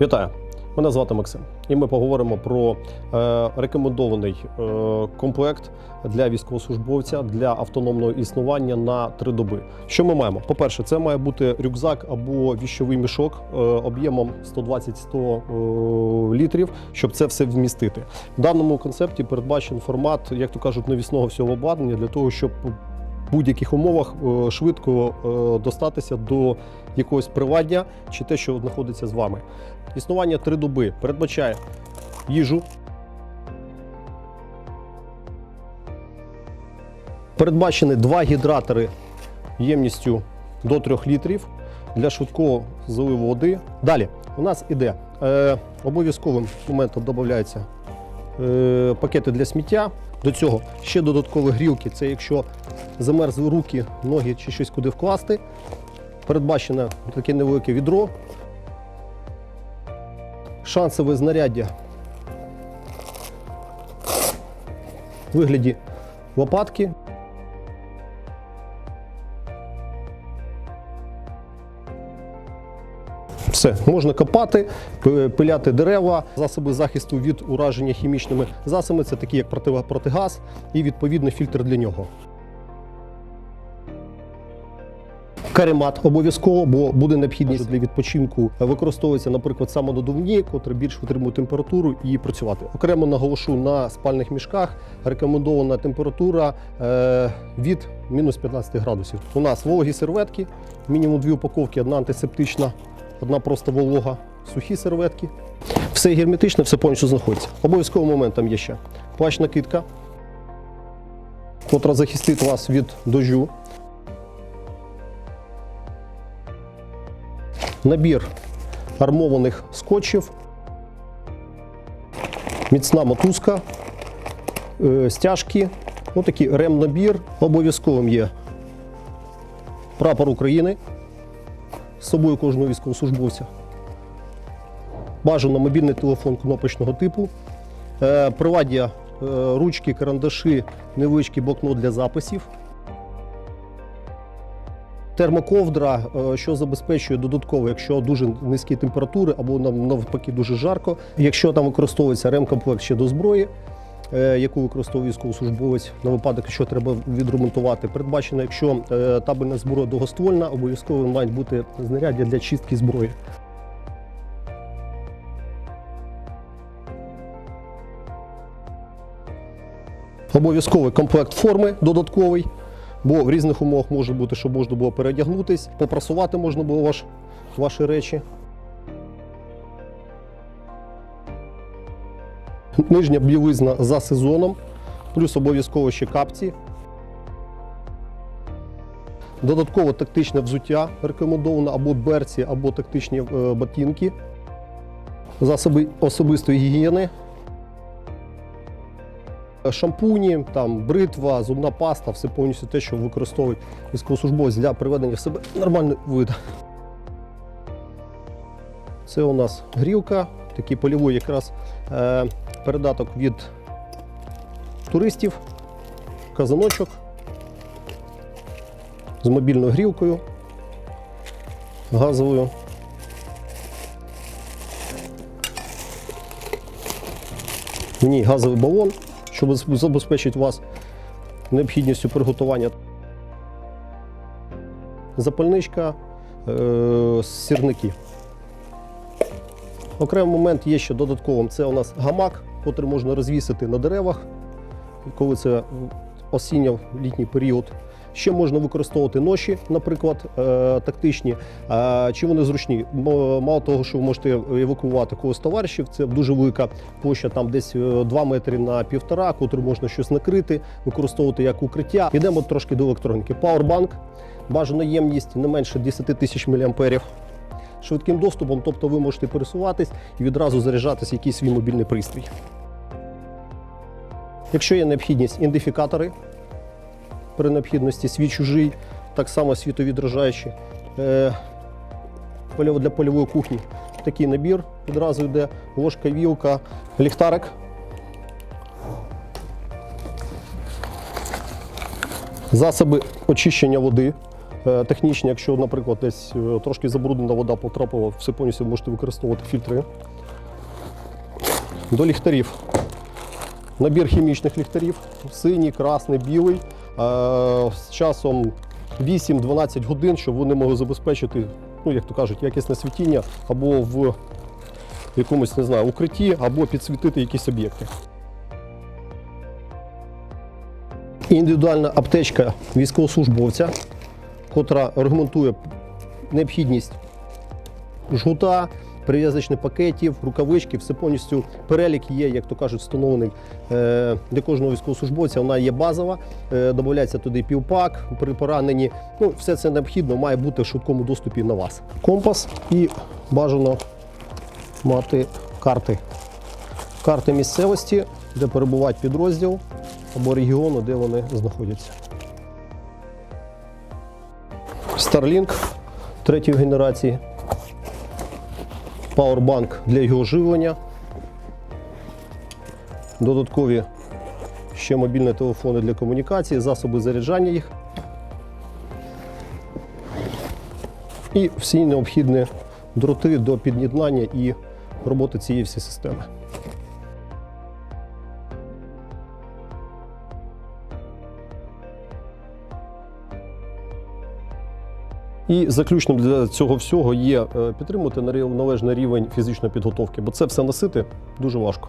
Вітаю! Мене звати Максим, і ми поговоримо про е, рекомендований е, комплект для військовослужбовця для автономного існування на три доби. Що ми маємо? По-перше, це має бути рюкзак або віщовий мішок е, об'ємом 120-100 е, літрів, щоб це все вмістити. В даному концепті передбачений формат, як то кажуть, навісного всього обладнання для того, щоб будь-яких умовах е, швидко е, достатися до якогось приватня чи те, що знаходиться з вами. Існування три доби передбачає їжу. Передбачені два гідратори ємністю до 3 літрів для швидкого заливу води. Далі у нас іде е, обов'язковим моментом додаються е, пакети для сміття. До цього ще додаткові грілки. Це якщо замерзли руки, ноги чи щось куди вкласти. Передбачене таке невелике відро. Шансове знаряддя в вигляді лопатки. Все, можна копати, пиляти дерева, засоби захисту від ураження хімічними засобами. Це такі, як протигаз і відповідно фільтр для нього. Каремат обов'язково, бо буде необхідність для відпочинку. Використовується, наприклад, самонадувні, котрі більш витримують температуру і працювати. Окремо наголошу на спальних мішках. Рекомендована температура е, від мінус 15 градусів. У нас вологі серветки, мінімум дві упаковки, одна антисептична, одна просто волога, сухі серветки. Все герметично, все повністю знаходиться. Обов'язковим моментом є ще плащ накидка, котра захистить вас від дождю. набір армованих скотчів, міцна мотузка, е, стяжки, отакий ремнабір. Обов'язковим є прапор України з собою кожного військовослужбовця. Бажано мобільний телефон кнопочного типу, е, приладдя, е, ручки, карандаші, невеличкий блокнот для записів. Термоковдра, е, що забезпечує додатково, якщо дуже низькі температури або нам навпаки дуже жарко. Якщо там використовується ремкомплект ще до зброї, яку використовує військовослужбовець на випадок, якщо треба відремонтувати, передбачено, якщо е, табельна зброя довгоствольна, обов'язково мають бути знаряддя для чистки зброї. Обов'язковий комплект форми додатковий. Бо в різних умовах може бути, що можна було переодягнутись, попрасувати можна було ваш, ваші речі. Нижня білизна за сезоном, плюс обов'язково ще капці. Додатково тактичне взуття рекомендовано або берці, або тактичні е, ботинки. Засоби особистої гігієни. Шампуні, там, бритва, зубна паста, все повністю те, що використовують військовослужбовець для приведення в себе нормальний вид. Це у нас грілка, такий польовий якраз е, передаток від туристів, казаночок з мобільною грілкою, газовою. В ній газовий балон щоб забезпечити вас необхідністю приготування. Запальничка, е, сірники. Окремий момент є ще додатковим. Це у нас гамак, який можна розвісити на деревах, коли це осінньо-літній період. Ще можна використовувати ноші, наприклад, е, тактичні. Е, Чи вони зручні? Мало того, що ви можете евакуювати когось товаришів, це дуже велика площа, там десь е, 2 метри на півтора, котру можна щось накрити, використовувати як укриття. Йдемо трошки до електроніки. Powerbank, бажана ємність не менше 10 тисяч мА. Швидким доступом, тобто ви можете пересуватись і відразу заряджатись якийсь свій мобільний пристрій. Якщо є необхідність, ідентифікатори при необхідності свій чужий, так само світовідражаючі. Е, для польової кухні такий набір відразу йде ложка, вілка, ліхтарик. Засоби очищення води е, технічні, якщо, наприклад, десь е, трошки забруднена вода потрапила, все повністю можете використовувати фільтри. До ліхтарів. Набір хімічних ліхтарів: синій, красний, білий. Е, З часом 8-12 годин, щоб вони могли забезпечити, ну як то кажуть, якісне світіння або в якомусь не знаю, укритті, або підсвітити якісь об'єкти. Індивідуальна аптечка військовослужбовця, котра регламентує необхідність жгута, перев'язочних пакетів, рукавички, все повністю перелік є, як то кажуть, встановлений е, для кожного військовослужбовця. Вона є базова, е, додається туди півпак при пораненні. Ну, все це необхідно має бути в швидкому доступі на вас. Компас і бажано мати карти. Карти місцевості, де перебувають підрозділ або регіону, де вони знаходяться. Starlink третьої генерації. Powerbank для його живлення. Додаткові ще мобільні телефони для комунікації, засоби заряджання їх. І всі необхідні дроти до під'єднання і роботи цієї всієї системи. І заключним для цього всього є підтримати підтримувати на належний рівень фізичної підготовки, бо це все носити дуже важко.